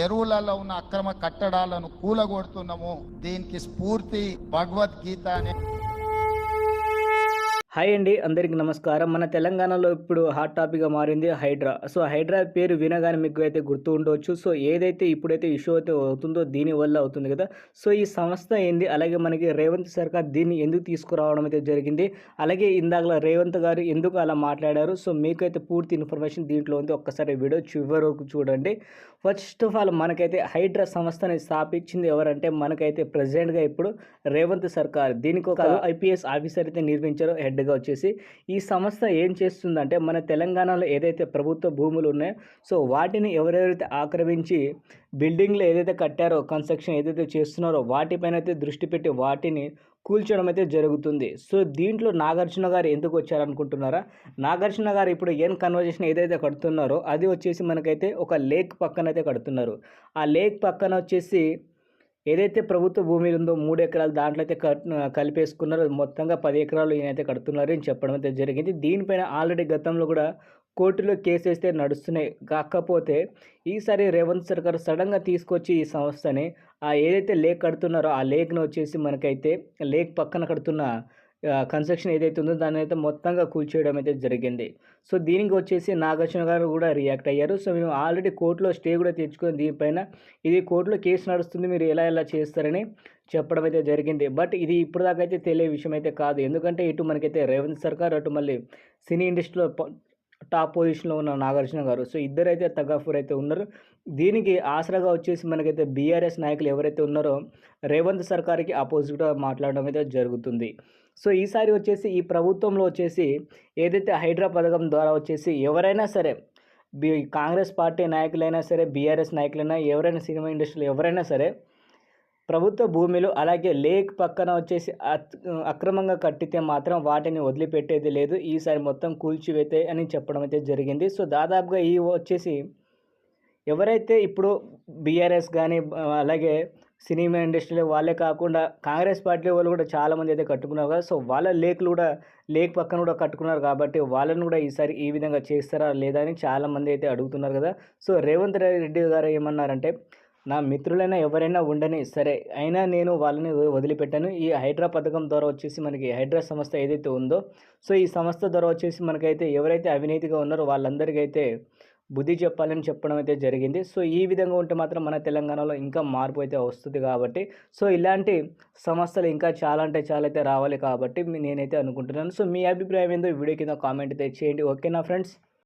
చెరువులలో ఉన్న అక్రమ కట్టడాలను కూలగొడుతున్నాము. దీనికి స్ఫూర్తి భగవద్గీత అనే హాయ్ అండి అందరికీ నమస్కారం. మన తెలంగాణలో ఇప్పుడు హాట్ టాపిక్గా మారింది హైడ్రా. సో హైడ్రా పేరు వినగానే మీకు అయితే గుర్తు ఉండవచ్చు సో ఏదైతే ఇప్పుడైతే ఇష్యూ అయితే అవుతుందో దీని వల్ల అవుతుంది కదా. సో ఈ సంస్థ ఏంది? అలాగే మనకి రేవంత్ సర్కార్ దీన్ని ఎందుకు తీసుకురావడం అయితే జరిగింది? అలాగే ఇందాక రేవంత్ గారు ఎందుకు అలా మాట్లాడారు? సో మీకైతే పూర్తి ఇన్ఫర్మేషన్ దీంట్లో ఉంది. ఒక్కసారి వీడియో చివరి వరకు చూడండి. ఫస్ట్ ఆఫ్ ఆల్ మనకైతే హైడ్రా సంస్థని స్థాపించింది ఎవరంటే మనకైతే ప్రెసిడెంట్గా ఇప్పుడు రేవంత్ సర్కార్. దీనికి ఒక ఐపీఎస్ ఆఫీసర్ అయితే నిర్మించారో హెడ్గా వచ్చేసి ఈ సంస్థ ఏం చేస్తుందంటే మన తెలంగాణలో ఏదైతే ప్రభుత్వ భూములు ఉన్నాయో సో వాటిని ఎవరెవరైతే ఆక్రమించి బిల్డింగ్లు ఏదైతే కట్టారో కన్స్ట్రక్షన్ ఏదైతే చేస్తున్నారో వాటిపైన అయితే దృష్టి పెట్టి వాటిని కూల్చడం అయితే జరుగుతుంది. సో దీంట్లో నాగార్జున గారు ఎందుకు వచ్చారనుకుంటున్నారా? నాగార్జున గారు ఇప్పుడు ఏం కన్వర్జేషన్ ఏదైతే కడుతున్నారో అది వచ్చేసి మనకైతే ఒక లేక్ పక్కన అయితే కడుతున్నారు. ఆ లేక్ పక్కన వచ్చేసి ఏదైతే ప్రభుత్వ భూమి ఉందో మూడు ఎకరాలు దాంట్లో అయితే కట్ కలిపేసుకున్నారో మొత్తంగా పది ఎకరాలు ఈయనైతే కడుతున్నారు అని చెప్పడం అయితే జరిగింది. దీనిపైన ఆల్రెడీ గతంలో కూడా కోర్టులో కేసు వేస్తే నడుస్తున్నాయి. కాకపోతే ఈసారి రేవంత్ సర్కార్ సడన్గా తీసుకొచ్చి ఈ సంస్థని ఆ ఏదైతే లేక్ కడుతున్నారో ఆ లేక్ను వచ్చేసి మనకైతే లేక్ పక్కన కడుతున్న కన్స్ట్రక్షన్ ఏదైతే ఉందో దాన్ని అయితే మొత్తంగా కూల్చేయడం అయితే జరిగింది. సో దీనికి వచ్చేసి నాగార్జున గారు కూడా రియాక్ట్ అయ్యారు. సో మేము ఆల్రెడీ కోర్టులో స్టే కూడా తెచ్చుకొని దీనిపైన. ఇది కోర్టులో కేసు నడుస్తుంది మీరు ఎలా ఎలా చేస్తారని చెప్పడం అయితే జరిగింది. బట్ ఇది ఇప్పుడు దాకా అయితే తెలియ విషయం అయితే కాదు. ఎందుకంటే ఇటు మనకైతే రేవంత్ సర్కార్ అటు మళ్ళీ సినీ ఇండస్ట్రీలో టాప్ పొజిషన్లో ఉన్న నాగార్జున గారు. సో ఇద్దరైతే తగాఫూర్ అయితే ఉన్నారు. దీనికి ఆసరాగా వచ్చేసి మనకైతే బీఆర్ఎస్ నాయకులు ఎవరైతే ఉన్నారో రేవంత్ సర్కార్కి ఆపోజిట్గా మాట్లాడడం అయితే జరుగుతుంది. సో ఈసారి వచ్చేసి ఈ ప్రభుత్వంలో వచ్చేసి ఏదైతే హైడ్రా పథకం ద్వారా వచ్చేసి ఎవరైనా సరే బి కాంగ్రెస్ పార్టీ నాయకులైనా సరే బీఆర్ఎస్ నాయకులైనా ఎవరైనా సినిమా ఇండస్ట్రీలో ఎవరైనా సరే ప్రభుత్వ భూమిలో అలాగే లేక్ పక్కన వచ్చేసి అక్రమంగా కట్టితే మాత్రం వాటిని వదిలిపెట్టేది లేదు. ఈసారి మొత్తం కూల్చివేతే అని చెప్పడం అయితే జరిగింది. సో దాదాపుగా ఈ వచ్చేసి ఎవరైతే ఇప్పుడు బీఆర్ఎస్ కానీ అలాగే సినిమా ఇండస్ట్రీలో వాళ్ళే కాకుండా కాంగ్రెస్ పార్టీ వాళ్ళు కూడా చాలామంది అయితే కట్టుకున్నారు కదా. సో వాళ్ళ లేక్లు కూడా లేక్ పక్కన కూడా కట్టుకున్నారు కాబట్టి వాళ్ళని కూడా ఈసారి ఈ విధంగా చేస్తారా లేదా అని చాలామంది అయితే అడుగుతున్నారు కదా. సో రేవంత్ రెడ్డి గారు ఏమన్నారంటే నా మిత్రులైనా ఎవరైనా ఉండని సరే అయినా నేను వాళ్ళని వదిలిపెట్టాను. ఈ హైడ్రా పథకం ద్వారా వచ్చేసి మనకి హైడ్రా సంస్థ ఏదైతే ఉందో సో ఈ సంస్థ ద్వారా వచ్చేసి మనకైతే ఎవరైతే అవినీతిగా ఉన్నారో వాళ్ళందరికీ అయితే బుద్ధి చెప్పాలని చెప్పడం అయితే జరిగింది. సో ఈ విధంగా ఉంటే మాత్రం మన తెలంగాణలో ఇంకా మార్పు అయితే వస్తుంది కాబట్టి సో ఇలాంటి సమస్యలు ఇంకా చాలా అంటే చాలా అయితే రావాలి కాబట్టి నేనైతే అనుకుంటున్నాను. సో మీ అభిప్రాయం ఏందో ఈ వీడియో కింద కామెంట్ అయితే చేయండి. ఓకేనా ఫ్రెండ్స్?